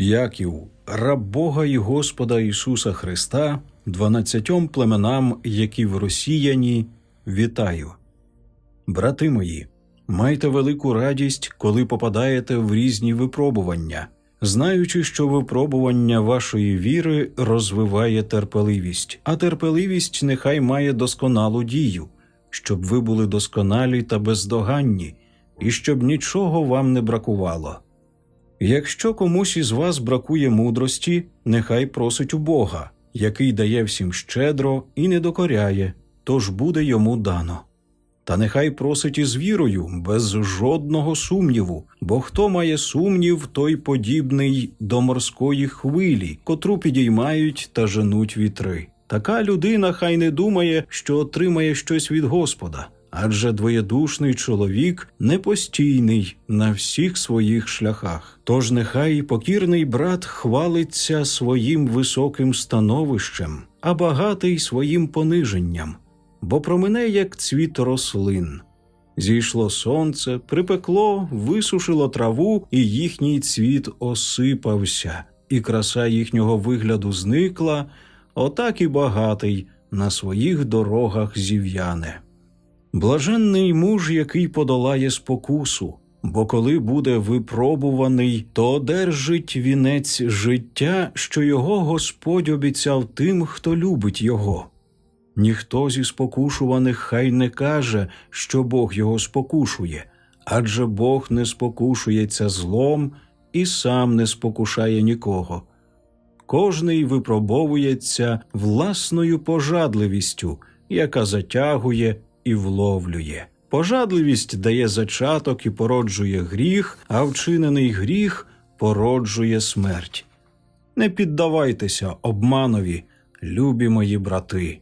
Яків, раб Бога і Господа Ісуса Христа, дванадцятьом племенам, які в розсіяні, вітаю. Брати мої, майте велику радість, коли попадаєте в різні випробування, знаючи, що випробування вашої віри розвиває терпеливість, а терпеливість нехай має досконалу дію, щоб ви були досконалі та бездоганні, і щоб нічого вам не бракувало. Якщо комусь із вас бракує мудрості, нехай просить у Бога, який дає всім щедро і не докоряє, тож буде йому дано. Та нехай просить із вірою, без жодного сумніву, бо хто має сумнів, той подібний до морської хвилі, котру підіймають та женуть вітри. Така людина хай не думає, що отримає щось від Господа, адже двоєдушний чоловік непостійний на всіх своїх шляхах. Тож нехай покірний брат хвалиться своїм високим становищем, а багатий своїм пониженням бо промине, як цвіт рослин. Зійшло сонце, припекло, висушило траву, і їхній цвіт осипався, і краса їхнього вигляду зникла, отак і багатий на своїх дорогах зів'яне. Блаженний муж, який подолає спокусу, бо коли буде випробуваний, то одержить вінець життя, що його Господь обіцяв тим, хто любить його. Ніхто зі спокушуваних хай не каже, що Бог його спокушує, адже Бог не спокушується злом і сам не спокушає нікого. Кожний випробовується власною пожадливістю, яка затягує і вловлює. Пожадливість дає зачаток і породжує гріх, а вчинений гріх породжує смерть. Не піддавайтеся обманові, любі мої брати.